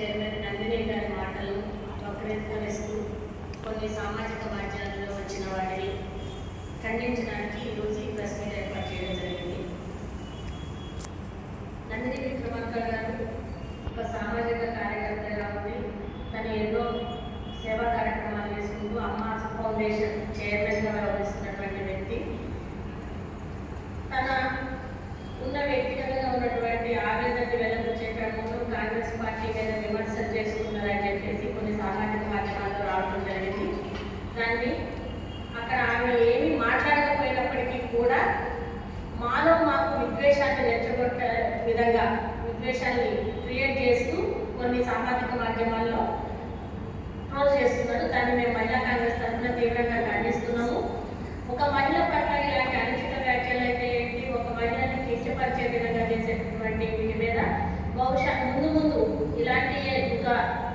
Chairman Nandini గారి మాటలు వక్రీకరిస్తూ కొన్ని సామాజిక మాధ్యమాల్లో వచ్చిన వాటిని ఖండించడానికి ఈరోజు ఈ ప్రెస్ ఏర్పాటు చేయడం జరిగింది. రెచ్చగొట్టే విధంగా విద్వేషాన్ని క్రియేట్ చేస్తూ కొన్ని సామాజిక మాధ్యమాల్లో ట్రోల్ చేస్తున్నారు. దాన్ని మేము మహిళా కాంగ్రెస్ తరఫున తీవ్రంగా ఖండిస్తున్నాము. ఒక మహిళ పట్ల ఇలాంటి అనుచిత వ్యాఖ్యలు అయితే ఏంటి? ఒక మహిళని కిష్టపరిచే విధంగా చేసేటటువంటి వీటి మీద బహుశా ముందు ముందు ఇలాంటి ఇంకా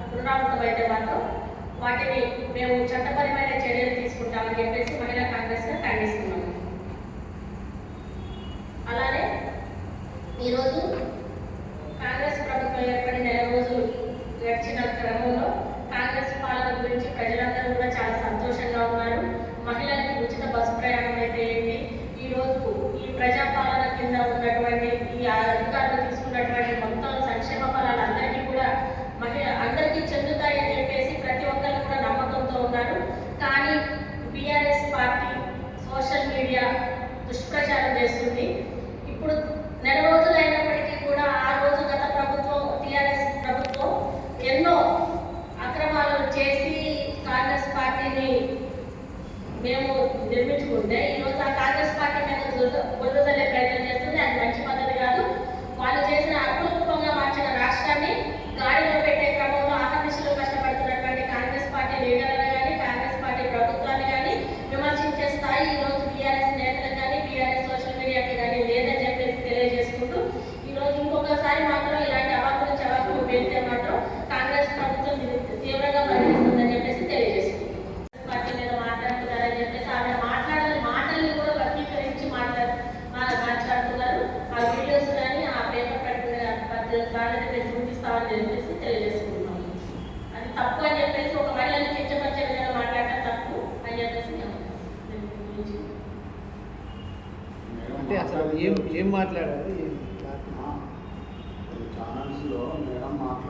పునరావృతమైతే మాత్రం వాటిని మేము చట్టపరమైన చర్యలు తీసుకుంటామని చెప్పేసి మహిళా కాంగ్రెస్గా ఖండిస్తున్నాము. అలానే ఈరోజు కాంగ్రెస్ ప్రభుత్వం ఏర్పడి నెల రోజులు గడిచిన క్రమంలో కాంగ్రెస్ పాలన గురించి ప్రజలందరూ కూడా చాలా సంతోషంగా ఉన్నారు. మహిళలకు ఉచిత బస్సు ప్రయాణం అయితే ఏంటి? ఈ రోజు ఈ ప్రజాపాలన కింద ఉన్నటువంటి ఈ అధికారులు తీసుకున్నటువంటి మొత్తం సంక్షేమ ఫలాలు అందరికీ కూడా మహిళ అందరికీ చెందుతాయని చెప్పేసి ప్రతి ఒక్కరు కూడా నమ్మకంతో ఉన్నారు కానీ బీఆర్ఎస్ పార్టీ సోషల్ మీడియా దుష్ప్రచారం చేస్తుంది ఇప్పుడు నెల రోజులు అయినప్పటికీ కూడా ఆ రోజు గత ప్రభుత్వం టీఆర్ఎస్ ప్రభుత్వం ఎన్నో అక్రమాలు చేసి కాంగ్రెస్ పార్టీని మేము నిర్మించుకుంటే ఈరోజు ఆ కాంగ్రెస్ పార్టీ మీద బురద చల్లే ప్రయత్నం చేస్తుంది అది మంచి పద్ధతి కాదు వాళ్ళు చేసిన అపూర్వంగా మార్చిన రాష్ట్రాన్ని గాడిలో పెట్టే క్రమంలో ఆహర్నిశలు కష్టపడుతున్నటువంటి కాంగ్రెస్ పార్టీ లీడర్లను కానీ కాంగ్రెస్ పార్టీ ప్రభుత్వాన్ని కానీ విమర్శించే స్థాయి ఈరోజు బీఆర్ఎస్ నేతలకు కానీ బీఆర్ఎస్ సోషల్ మీడియాకి కానీ లేదని చెప్పేసి తెలియజేసుకుంటూ ఈరోజు ఇంకొకసారి మాత్రం ఇలాంటి అవాకులు చవాకులు పెడితే మాత్రం కాంగ్రెస్ ప్రభుత్వం తీవ్రంగా పరిగణిస్తుందని చెప్పేసి తెలియజేసుకుంటాం పార్టీ మీద మాట్లాడుతున్నారని చెప్పేసి ఆమె మాట్లాడిన మాటల్ని కూడా వర్గీకరించి మాట్లాడు మాట్లాడుతున్నారు. ఆ వీడియోస్ కానీ ఆ పేపర్ పెట్టుకునే దానిని మేము చూపిస్తామని చెప్పేసి తెలియజేసుకుంటున్నాం. అది తప్పు అని చెప్పేసి ఒక మహిళని కించపరిచే విధంగా మాట్లాడటం తప్పు అని చెప్పేసి అంటే అసలు ఏం ఏం మాట్లాడారు ఏం ఛానల్స్లో మేడం మాట్లాడింది వచ్చింది ఇంకా వేరే వాళ్ళు ఏమన్నా సొంతంగా-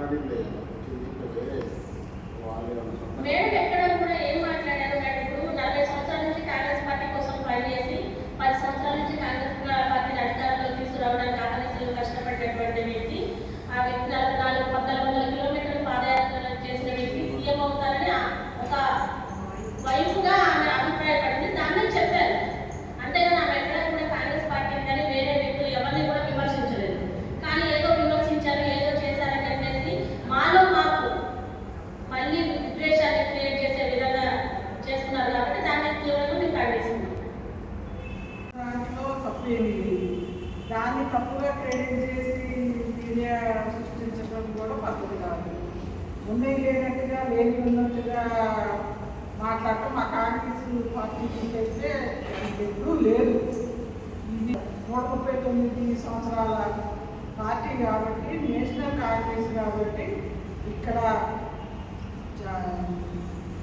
మేడం ఎక్కడ కూడా ఏం మాట్లాడారు మేడం? ఇప్పుడు నలభై సంవత్సరాల నుంచి కాంగ్రెస్ పార్టీ కోసం పనిచేసి పది సంవత్సరాల నుంచి కాంగ్రెస్ పార్టీని అధికారంలో తీసుకురావడానికి ఆహ్వానిస్తులు కష్టపడేటువంటి వ్యక్తి ఆ వ్యక్తి నాలుగు నాలుగు పద్నాలుగు వందల కిలోమీటర్లు పాదయాత్ర చేసిన వ్యక్తి సీఎం అవుతారని ఒక వైఫ్గా ఆమె అభిప్రాయపడింది దాన్ని చెప్పారు అంతేగాని ఆమె ఎక్కడ కూడా కాంగ్రెస్ పార్టీని కానీ వేరే వ్యక్తులు ఎవరిని కూడా విమర్శించలేదు కానీ ఏదో విమర్శించారు ఏదో చేశారని చెప్పేసి మాలో మాకు మళ్ళీ విద్వేషాన్ని క్రియేట్ చేసే విధంగా చేస్తున్నారు కాబట్టి దాన్ని తీవ్రంగా మేము ఖండిస్తున్నాం దాంట్లో తప్పేమీ లేదు దాన్ని తప్పుగా క్రెడిట్ చేసి మీడియా సృష్టించడం కూడా పద్ధతి కాదు ఉండేది లేనట్టుగా లేని ఉన్నట్టుగా మాట్లాడటం మా కాంగ్రెస్ పార్టీ అయితే ఎప్పుడూ లేదు. ఇది నూట ముప్పై తొమ్మిది సంవత్సరాల పార్టీ కాబట్టి నేషనల్ కాంగ్రెస్ కాబట్టి ఇక్కడ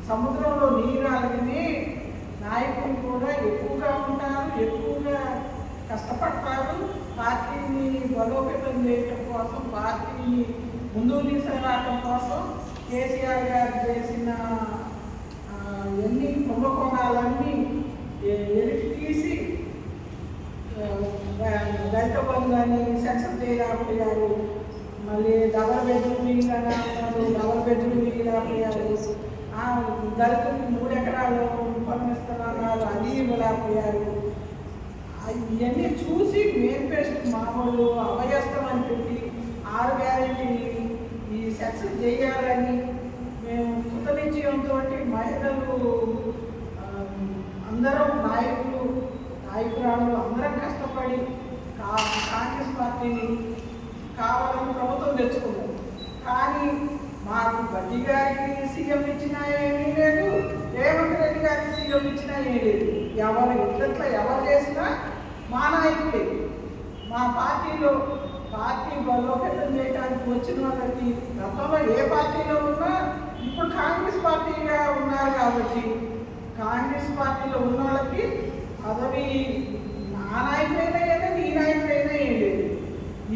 సముద్రంలో నీరు అలాగనే నాయకులు కూడా ఎక్కువగా ఉంటారు ఎక్కువగా కష్టపడతారు. పార్టీని బలోపేతం చేయటం కోసం పార్టీని ముందుకు తీసుకురావటం కోసం కేసీఆర్ గారు చేసిన ఎన్ని కుంభకోణాలన్నీ ఎ- ఎలికి తీసి ఆ, దళిత బంధు సెక్షన్ చేయలేకపోయారు మళ్ళీ డబల్ బెడ్రూమ్ ఇల్లు అన్నారు డబల్ బెడ్రూమ్ ఇల్లు లేకపోయారు ఆ, మూడు ఎకరాలు పంపిస్తున్నారు అది ఇవ్వలేకపోయారు ఇవన్నీ చూసి మేనిఫెస్టో మామూలు అభయస్తం అని పెట్టి ఆరు వేల సక్సెస్ చేయాలని మేము కృతనిశ్చయంతో మహిళలు అందరం నాయకులు నాయకురాలు అందరం కష్టపడి కా- కాంగ్రెస్ పార్టీని కావాలని ప్రభుత్వం తెచ్చుకున్నాం. కానీ మాకు బడ్డీ గారికి సీఎం ఇచ్చినా ఏమీ లేదు రేవంత్ రెడ్డి గారికి సీఎం ఇచ్చినా ఏమీ లేదు. ఎవరు ఇట్లట్లా ఎవరు చేసినా మా నాయకుడే మా పార్టీలో పార్టీ బలోపేతం చేయడానికి వచ్చిన వాళ్ళకి గతంలో ఏ పార్టీలో ఉన్నా ఇప్పుడు కాంగ్రెస్ పార్టీగా ఉన్నారు కాబట్టి కాంగ్రెస్ పార్టీలో ఉన్న వాళ్ళకి పదవి నా నాయకుడైనా ఏదే నీ నాయకుడైనా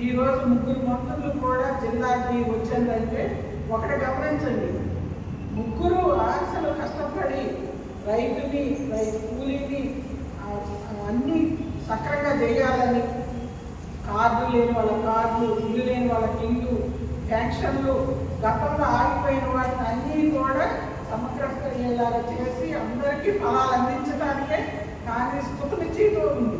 ఈరోజు ముగ్గురు మంత్రులు కూడా జిల్లాకి వచ్చిందంటే ఒకటి గమనించండి. ముగ్గురు ఆశలు కష్టపడి రైతుని రైతు కూలీని అన్నీ సక్రంగా చేయాలని కార్లు లేని వాళ్ళ కార్లు ఇల్లు లేని వాళ్ళకి ఇల్లు ఫ్యాక్షన్లు గతంలో ఆగిపోయిన వాటిని అన్నీ కూడా సమగ్రపరిచేలాగా చేసి అందరికీ ఫలాలు అందించడానికే కాంగ్రెస్ కుటుంబ చీటు ఉంది.